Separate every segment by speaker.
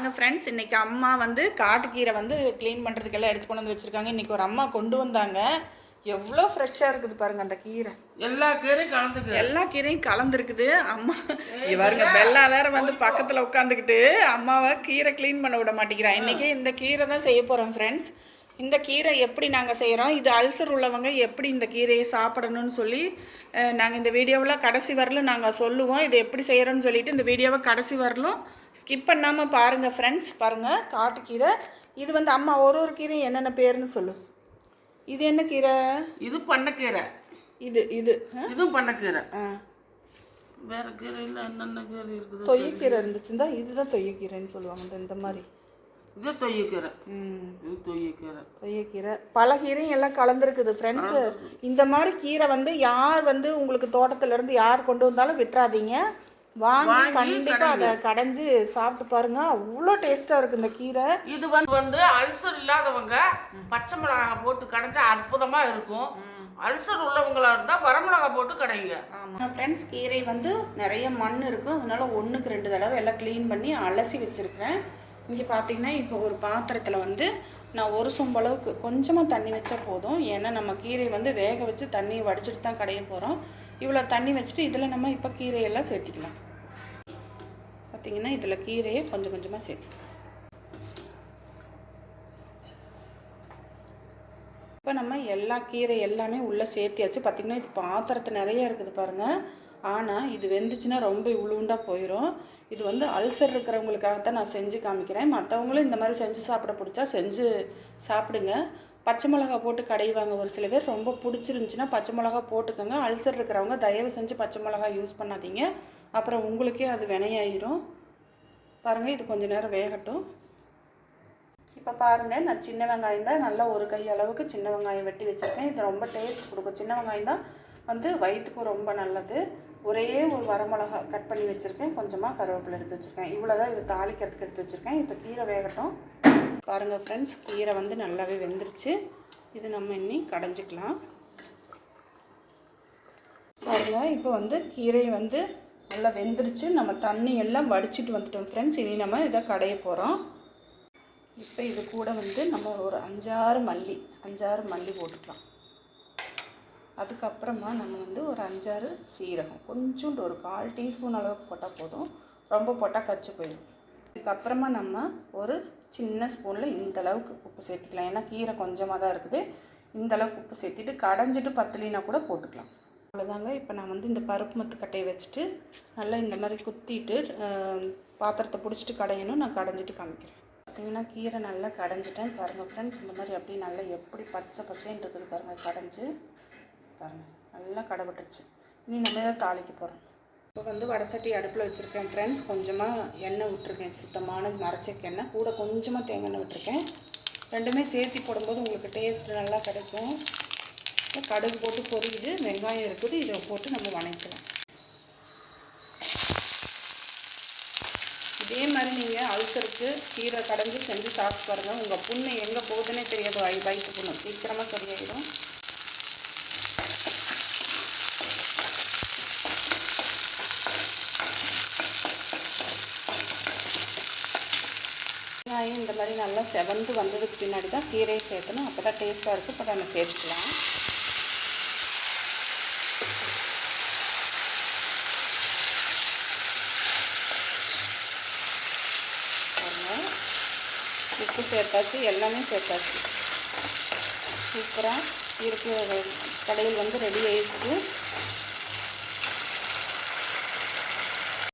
Speaker 1: பாருங்கள் ஃப்ரெண்ட்ஸ் இன்றைக்கி அம்மா வந்து காட்டுக்கீரை வந்து க்ளீன் பண்ணுறதுக்கெல்லாம் எடுத்து கொண்டு வந்து வச்சுருக்காங்க. இன்றைக்கி ஒரு அம்மா கொண்டு வந்தாங்க. எவ்வளோ ஃப்ரெஷ்ஷாக இருக்குது பாருங்கள் அந்த கீரை.
Speaker 2: எல்லா கீரையும் கலந்துக்கு
Speaker 1: எல்லா கீரையும் கலந்துருக்குது. அம்மா இவருங்க பெல்லா வேற வந்து பக்கத்தில் உட்காந்துக்கிட்டு அம்மாவை கீரை க்ளீன் பண்ண விட மாட்டேங்கிறா. இன்றைக்கி இந்த கீரை தான் செய்ய போகிறோம் ஃப்ரெண்ட்ஸ் இந்த கீரை எப்படி நாங்கள் செய்கிறோம் இது அல்சர் உள்ளவங்க எப்படி இந்த கீரையை சாப்பிடணும்னு சொல்லி நாங்கள் இந்த வீடியோவில் கடைசி வரலும் நாங்கள் சொல்லுவோம். இது எப்படி செய்கிறோன்னு சொல்லிட்டு இந்த வீடியோவை கடைசி வரலும் ஸ்கிப் பண்ணாமல் பாருங்கள் ஃப்ரெண்ட்ஸ் பாருங்கள் காட்டுக்கீரை இது வந்து அம்மா ஒரு ஒரு கீரையும் என்னென்ன பேருன்னு சொல்லு. இது என்ன கீரை?
Speaker 2: இது பண்ணக்கீரை
Speaker 1: இது இது?
Speaker 2: இதுவும் பண்ணக்கீரை
Speaker 1: ஆ.
Speaker 2: வேற கீரையில் என்னென்ன கீரை இருக்குது?
Speaker 1: தொய்யக்கீரை இருந்துச்சுன்னா இதுதான் தொய்யக்கீரைன்னு சொல்லுவாங்க இந்த- இந்த மாதிரி.
Speaker 2: இது தொய்யக்கீரை
Speaker 1: ம்.
Speaker 2: இது தொய்யக்கீரை
Speaker 1: தொய்யக்கீரை பல கீரையும் எல்லாம் கலந்துருக்குது ஃப்ரெண்ட்ஸு இந்த மாதிரி கீரை வந்து யார் வந்து உங்களுக்கு தோட்டத்துல இருந்து யார் கொண்டு வந்தாலும் விட்டுறாதீங்க. வாங்கி கண்டிப்பா அதை கடைஞ்சு சாப்பிட்டு பாருங்க. அவ்வளோ டேஸ்டா இருக்கு இந்த கீரை.
Speaker 2: இது வந்து வந்து அல்சர் இல்லாதவங்க பச்சை மிளகாய் போட்டு கடைஞ்சா அற்புதமா இருக்கும். அல்சர் உள்ளவங்களா இருந்தா வரமிளகாய் போட்டு கடைங்க.
Speaker 1: ஆமாம் ஃப்ரெண்ட்ஸ் கீரை வந்து நிறைய மண் இருக்கும் அதனால ஒன்றுக்கு ரெண்டு தடவை எல்லாம் க்ளீன் பண்ணி அலசி வச்சுருக்கிறேன். இங்கே பார்த்தீங்கன்னா இப்போ ஒரு பாத்திரத்தில் வந்து நான் ஒரு சொம்பளவுக்கு கொஞ்சமாக தண்ணி வச்சா போதும். ஏன்னா நம்ம கீரை வந்து வேக வச்சு தண்ணியை வடிச்சிட்டு தான் கடைய போகிறோம் இவ்வளோ தண்ணி வச்சுட்டு இதில் நம்ம இப்போ கீரையெல்லாம் சேர்த்திக்கலாம். பார்த்தீங்கன்னா இதில் கீரையை கொஞ்சம் கொஞ்சமாக சேர்த்துக்கலாம். இப்போ நம்ம எல்லா கீரை எல்லாமே உள்ளே சேர்த்தியாச்சு. பார்த்திங்கன்னா இது பாத்திரத்து நிறைய இருக்குது பாருங்கள் ஆனால் இது வெந்துச்சுன்னா ரொம்ப உளுண்டாக போயிடும் இது வந்து அல்சர் இருக்கிறவங்களுக்காகத்தான் நான் செஞ்சு காமிக்கிறேன். மற்றவங்களும் இந்த மாதிரி செஞ்சு சாப்பிட பிடிச்சா செஞ்சு சாப்பிடுங்க. பச்சை மிளகா போட்டு கடைவாங்க ஒரு சில பேர் ரொம்ப பிடிச்சிருந்துச்சின்னா பச்சை மிளகா போட்டுக்கோங்க. அல்சர் இருக்கிறவங்க தயவு செஞ்சு பச்சை மிளகா யூஸ் பண்ணாதீங்க. அப்புறம் உங்களுக்கே அது வினையாயிரும். பாருங்கள் இது கொஞ்சம் நேரம் வேகட்டும். இப்போ பாருங்கள் நான் சின்ன வெங்காயம் தான் நல்லா ஒரு கை அளவுக்கு சின்ன வெங்காயம் வெட்டி வச்சுருக்கேன். இது ரொம்ப டேஸ்ட் கொடுக்கும். சின்ன வெங்காயம் தான் வந்து வயிற்றுக்கும் ரொம்ப நல்லது. ஒரே ஒரு வரமிளகா கட் பண்ணி வச்சுருக்கேன். கொஞ்சமாக கருவேப்பிலை எடுத்து வச்சுருக்கேன். இவ்வளோ தான் இது தாளிக்கிறதுக்கு எடுத்து வச்சுருக்கேன். இப்போ கீரை வேகட்டும். பாருங்கள் ஃப்ரெண்ட்ஸ் கீரை வந்து நல்லாவே வெந்துருச்சு. இது நம்ம இன்னி கடைஞ்சிக்கலாம். பாருங்கள் இப்போ வந்து கீரை வந்து நல்லா வெந்துருச்சு. நம்ம தண்ணி எல்லாம் வடிச்சிட்டு வந்துட்டோம் ஃப்ரெண்ட்ஸ் இனி நம்ம இதை கடைய போகிறோம் இப்போ இது கூட வந்து நம்ம ஒரு அஞ்சாறு மல்லி அஞ்சாறு மல்லி போட்டுக்கலாம். அதுக்கப்புறமா நம்ம வந்து ஒரு அஞ்சாறு சீரகம். கொஞ்சோண்டு ஒரு கால் டீஸ்பூன் அளவுக்கு போட்டால் போதும். ரொம்ப போட்டால் கச்சு போயிடும். இதுக்கப்புறமா நம்ம ஒரு சின்ன ஸ்பூனில் இந்த அளவுக்கு உப்பு சேர்த்துக்கலாம். ஏன்னா கீரை கொஞ்சமாக தான் இருக்குது. இந்த அளவுக்கு உப்பு சேர்த்துட்டு கடைஞ்சிட்டு பத்தலினா கூட போட்டுக்கலாம். அவ்வளோதாங்க இப்போ நான் வந்து இந்த பருப்பு மத்து கட்டையை வச்சுட்டு நல்லா இந்த மாதிரி குத்திட்டு பாத்திரத்தை பிடிச்சிட்டு கடையணும். நான் கடைஞ்சிட்டு காமிக்கிறேன். பார்த்தீங்கன்னா கீரை நல்லா கடைஞ்சிட்டேன். பாருங்கள் ஃப்ரெண்ட்ஸ் இந்த மாதிரி அப்படியே நல்லா எப்படி பச்சை பசேன்னு இருக்குது பாருங்கள் கடைஞ்சி. பாருங்கள் நல்லா கடைபட்டுருச்சு. இனி நம்ம இதை தாளிக்க போகிறோம் இப்போ வந்து வடச்சட்டி அடுப்பில் வச்சுருக்கேன். ஃப்ரெண்ட்ஸ் கொஞ்சமாக எண்ணெய் விட்டுருக்கேன். சுத்தமான மரச்சக்க எண்ணெய். கூட கொஞ்சமாக தேங்காய் எண்ணெய் விட்டுருக்கேன். ரெண்டுமே சேர்த்து போடும்போது உங்களுக்கு டேஸ்ட் நல்லா கிடைக்கும். கடுகு போட்டு பொரியுது. வெங்காயம் இருக்குது. இதை போட்டு நம்ம வணக்கலாம் இதே மாதிரி நீங்கள் அழுக்கருக்கு கீரை கடைஞ்சி செஞ்சு சாப்பிட்டு பாருங்கள் உங்கள் புண்ணு எங்கே போகுதுன்னே தெரியாது. வயிற்று புண்ணு. சீக்கிரமாக சரியாயிடும் வெங்காயம் இந்த மாதிரி நல்லா செவந்து வந்ததுக்கு பின்னாடி தான் கீரையை சேர்த்தணும். அப்போ தான் டேஸ்ட்டாக இருக்கும். இப்போ நம்ம சேர்த்துக்கலாம். உப்பு சேர்த்தாச்சு. எல்லாமே சேர்த்தாச்சு. சூப்பராக இருக்கிற கடையில் வந்து ரெடி ஆயிடுச்சு.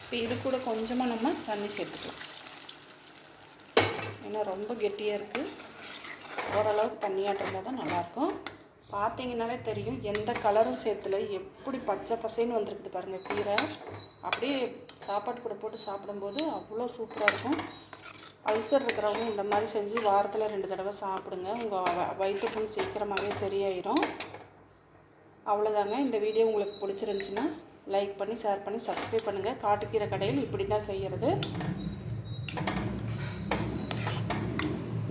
Speaker 1: இப்போ இது கூட கொஞ்சமாக நம்ம தண்ணி சேர்த்துக்கலாம். ஏன்னா ரொம்ப கெட்டியாக இருக்குது ஓரளவுக்கு தண்ணியாக இருந்தால் தான் நல்லாயிருக்கும். பார்த்தீங்கனாலே தெரியும் எந்த கலரும் சேர்த்துல எப்படி பச்சை பசைன்னு வந்திருக்குது பாருங்கள் கீரை. அப்படியே சாப்பாட்டு கூட போட்டு சாப்பிடும்போது அவ்வளோ சூப்பராக இருக்கும். அல்சர் இருக்கிறவங்க இந்த மாதிரி செஞ்சு வாரத்தில் ரெண்டு தடவை சாப்பிடுங்க. உங்கள் வயிற்றுக்கும் சீக்கிரமாகவே சரியாயிடும் அவ்வளோதாங்க இந்த வீடியோ உங்களுக்கு பிடிச்சிருந்துச்சுன்னா லைக் பண்ணி ஷேர் பண்ணி சப்ஸ்கிரைப் பண்ணுங்கள் காட்டுக்கீரை கடையில் இப்படி தான் செய்கிறது